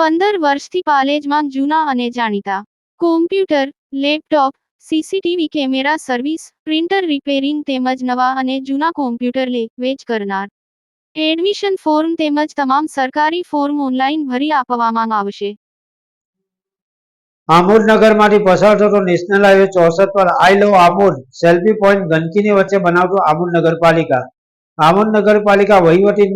પંદર વર્ષથી પાલેજમાં જૂના અને જાણીતા. Computer laptop CCTV camera service printer repairing તેમજ નવા અને જૂના કોમ્પ્યુટર લે, વેચ કરનાર. એડમિશન ફોર્મ તેમજ તમામ સરકારી ફોર્મ ઓનલાઈન ભરી આપવામાં આવશે. આમોદ નગરમાંથી પસાર થતો નેશનલ હાઈવે ચોસઠ પર, I love Amod, selfie point ગંદકીની વચ્ચે બનાવતો આમોદ નગરપાલિકા. આમોદ નગરપાલિકા વહીવટી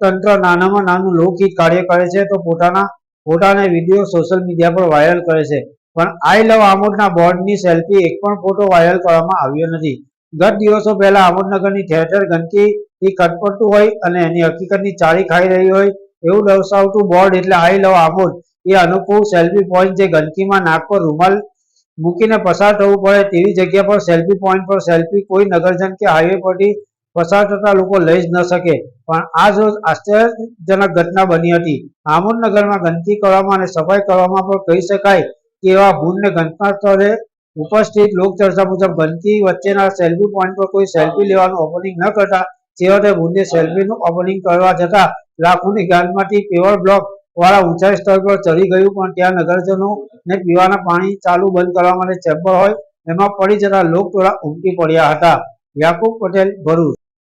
તંત્ર નાનામાં નાનું લોકહિત કાર્ય કરે છે તો પોતાના ફોટાને વીડિયો સોશિયલ મીડિયા પર વાયરલ કરે છે. પણ આઈ લવ આમોદના બોર્ડની સેલ્ફી એક પણ ફોટો વાયરલ કરવામાં આવ્યો નથી. ગત દિવસો પહેલા આમોદનગરની થિયેટર ગંદકીથી ખટપટતું હોય અને એની હકીકતની ચાળી ખાઈ રહી હોય એવું દર્શાવતું બોર્ડ એટલે આઈ લવ આમોદ એ અનુકૂળ સેલ્ફી પોઈન્ટ જે ગંદકીમાં નાક પર રૂમાલ મૂકીને પસાર થવું પડે તેવી જગ્યા પર સેલ્ફી પોઈન્ટ પર સેલ્ફી કોઈ નગરજન કે હાઈવે પરથી પસાર થતા લોકો લઈ જ ન શકે. પણ આજ રોજ આશ્ચર્યજનક ઘટના બની હતી. આમોદનગરમાં ગંદકી કરવામાં અને સફાઈ કરવામાં પણ કહી શકાય કે એવા ભૂંડને ઘટના સ્થળે ઉપસ્થિત લોકચર્ચા મુજબ ગંદકી વચ્ચેના સેલ્ફી પોઈન્ટ પર કોઈ સેલ્ફી લેવાનું ઓપનિંગ ન કરતા છેવટે ભૂંડે સેલ્ફીનું ઓપનિંગ કરવા જતા લાખોની ગાલમાંથી પેવર બ્લોક વાળા ઊંચાઈ સ્તર પર ચડી ગયું. પણ ત્યાં નગરજનો ને પીવાના પાણી ચાલુ બંધ કરવા માટે ચેમ્બર હોય, એમાં પડી જતા લોકટોળા ઉમટી પડ્યા હતા. યાકુબ પટેલ ભરૂચ.